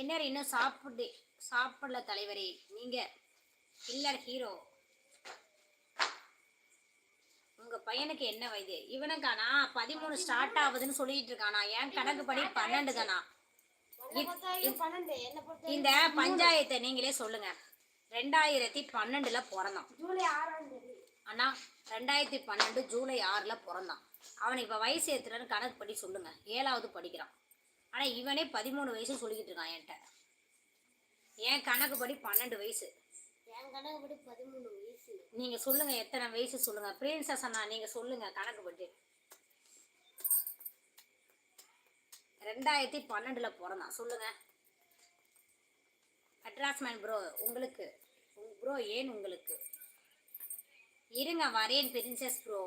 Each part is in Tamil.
என்ன இன்னும் சாப்பிடு சாப்பிடல தலைவரே. நீங்க கில்லர் ஹீரோ உங்க பையனுக்கு என்ன வயது? இவனுக்கானா பதிமூணு ஸ்டார்ட் ஆகுதுன்னு சொல்லிட்டு இருக்கானா. என் கணக்கு படி பன்னெண்டு தானா? இந்த பஞ்சாயத்தை நீங்களே சொல்லுங்க. ரெண்டாயிரத்தி பன்னெண்டுல பிறந்தான். ஜூலை ஆறாம் தேதி. அண்ணா ரெண்டாயிரத்தி பன்னெண்டு ஜூலை ஆறுல பிறந்தான். அவனுக்கு இப்போ வயசு எத்தனைன்னு கணக்கு படி சொல்லுங்க. ஏழாவது படிக்கிறான். ஆனா இவனே பதிமூணு வயசு சொல்லிக்கிட்டு இருக்கான் என்கிட்ட. என் கணக்கு படி பன்னெண்டு வயசு. என் கணக்குப்படி பதிமூணு வயசு. நீங்க சொல்லுங்க எத்தனை வயசு சொல்லுங்க. பிரின்சஸ் அண்ணா நீங்க சொல்லுங்க கணக்கு படி ரெண்டாயிரத்தி பன்னெண்டுல பிறந்தான் சொல்லுங்க. அட்ராஸ்மேன் ப்ரோ உங்களுக்கு. ப்ரோ ஏன் உங்களுக்கு? இருங்க வரேன் பிரின்சஸ் ப்ரோ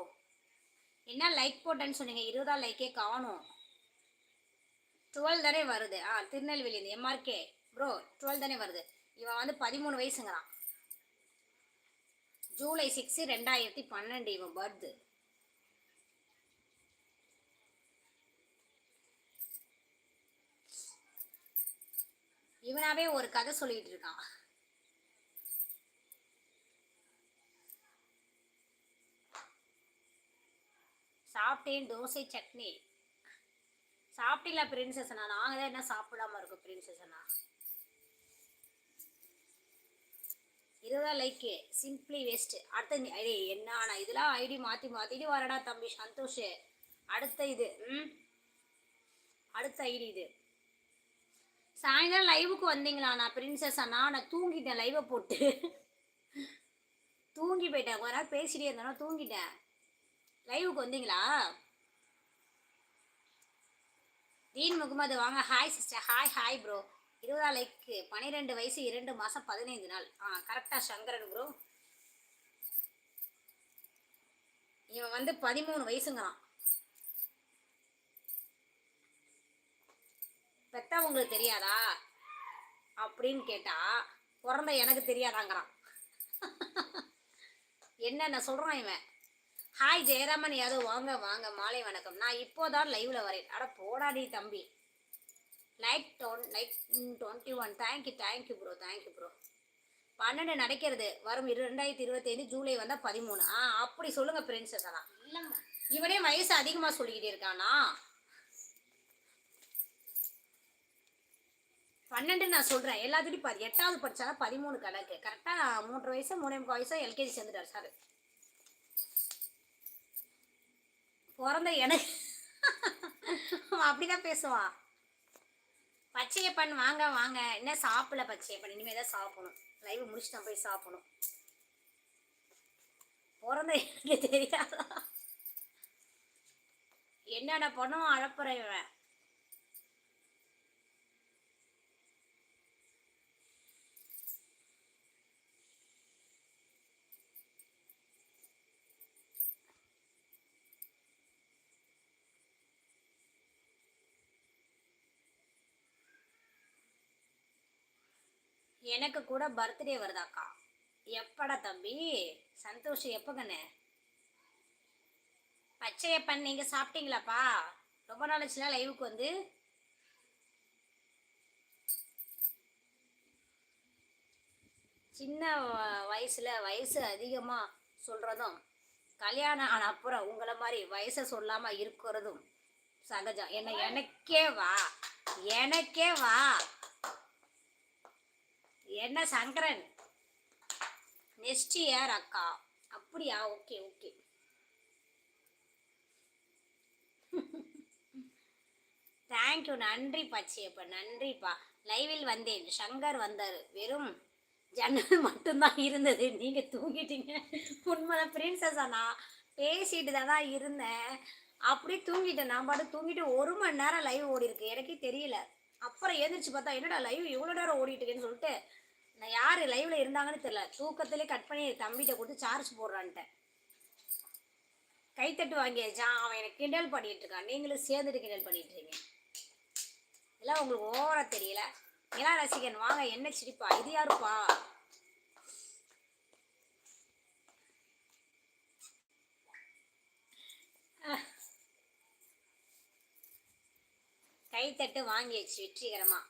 என்ன லைக் போட்டேன்னு சொன்னீங்க இருபதா லைக்கே காணும். டுவெல் தானே வருது. ஆ திருநெல்வேலி எம்ஆர்கே ப்ரோ டுவெல் தானே வருது. இவன் வந்து பதிமூணு வயசுங்கிறான். ஜூலை சிக்ஸு ரெண்டாயிரத்தி பன்னெண்டு இவன் பர்த்து இவனாவே ஒரு கதை சொல்லிட்டு இருக்கான். சாப்பிட்டேன் தோசை சட்னி. சாப்பிட்டீங்களா பிரின்சஸ் அண்ணா நாங்கள் தான் என்ன சாப்பிடாம இருக்கோம் பிரின்சஸ் அண்ணா இதுதான் லைக்கு சிம்பிளி வேஸ்ட் அடுத்த ஐடி என்ன ஆனா இதெல்லாம் ஐடி மாற்றி மாற்றிட்டு வரடா தம்பி சந்தோஷ். அடுத்த இது ம்? அடுத்த ஐடி இது. சாயங்காலம் லைவுக்கு வந்தீங்களா நான் பிரின்சஸ் அண்ணா நான் தூங்கிட்டேன் லைவை போட்டு. தூங்கி போயிட்டேன். கொஞ்ச நேரம் பேசிட்டே இருந்தேன்னா தூங்கிட்டேன். லைவுக்கு வந்தீங்களா? தீன் முகமது வாங்க hi sister hi hi bro இருபதா like பன்னிரெண்டு வயசு இரண்டு மாதம் பதினைந்து நாள். ஆ கரெக்டாக சங்கரன் ப்ரோ இவன் வந்து பதிமூணு வயசுங்கிறான். பெத்தா உங்களுக்கு தெரியாதா? அப்படின்னு கேட்டா பிறந்த எனக்கு தெரியாதாங்கிறான். என்னென்ன சொல்கிறான் இவன்? ஹாய் ஜெயராமன். யாதவ் வாங்க வாங்க. மாலை வணக்கம். நான் இப்போதான் லைவ்ல வரேன். அட போடாடி தம்பி. Like done like twenty one thank you thank you bro thank you bro பன்னெண்டு நடக்கிறது வரும் இரு ரெண்டாயிரத்தி இருபத்தைந்து ஜூலை வந்தால் பதிமூணு. ஆ அப்படி சொல்லுங்க பிரின்சஸ் அதான். இல்லைம்மா. இவனே வயசு அதிகமாக சொல்லிக்கிட்டே இருக்கானா? பன்னெண்டு நான் சொல்கிறேன் எல்லாத்துட்டையும் பாரு. எட்டாவது படிச்சாலும் பதிமூணு கணக்கு. கரெக்டாக மூன்று வயசு மூணு முக்கால் வயசு எல்கேஜி சேர்ந்துட்டார் சார். பிறந்த எனக்கு அவன் அப்படிதான் பேசுவான் பச்சையப்பன் வாங்க வாங்க. என்ன சாப்பிடல பச்சையப்பன் இனிமே தான் சாப்பிடணும். லைவ் முடிச்சுட்டு நான் போய் சாப்பிடணும். பிறந்த எனக்கு தெரியாதா? என்னென்ன பண்ணும்? அழப்புறேன் எனக்கு கூட பர்த்டே வருதாக்கா? எப்படா தம்பி? சந்தோஷ் எப்போ கண்ணு? பச்சையப்பன் நீங்கள் சாப்பிட்டீங்களாப்பா? ரொம்ப நாள் லைவுக்கு வந்து. சின்ன வ- வயசுல வயசு அதிகமாக சொல்கிறதும் கல்யாணம் ஆன அப்புறம் உங்களை மாதிரி வயசை சொல்லாமல் இருக்கிறதும் சகஜம். என்ன எனக்கே வா. எனக்கே வா. என்ன சங்கரன்? நெக்ஸ்ட் இயர் அக்கா அப்படியா? Okay okay. தேங்க்யூ நன்றி பச்சையப்பா நன்றிப்பா. லைவில் வந்தேன். சங்கர் வந்தார். வெறும் ஜன்னல் மட்டும்தான் இருந்தது. நீங்கள் தூங்கிட்டீங்க. உண்மையான பிரின்சஸ் நான் பேசிட்டு தான் இருந்தேன். அப்படியே தூங்கிட்டேன். நான் பாட்டு தூங்கிட்டு ஒரு மணி நேரம் லைவ் ஓடி இருக்கு எனக்கே தெரியல. அப்புறம் எழுந்திரிச்சு பார்த்தா என்னடா லைவ் இவ்வளோ நேரம் ஓடிட்டு இருக்கேன்னு சொல்லிட்டு நான் யார் லைவ்ல இருந்தாங்கன்னு தெரியல. தூக்கத்திலே கட் பண்ணி தம்பிகிட்ட கொடுத்து சார்ஜ் போடுறான்ட்டேன். கைத்தட்டு வாங்கியாச்சா அவன் எனக்கு கிண்டல் பண்ணிட்டு இருக்கான். நீங்களும் சேர்ந்துட்டு கிண்டல் பண்ணிட்டு இருக்கீங்க. எல்லாம் உங்களுக்கு ஓவரா தெரியல. நிலா ரசிகன் வாங்க என்ன சிரிப்பா? இது யாருப்பா? கைத்தட்டு வாங்கியாச்சு வெற்றிகரமாக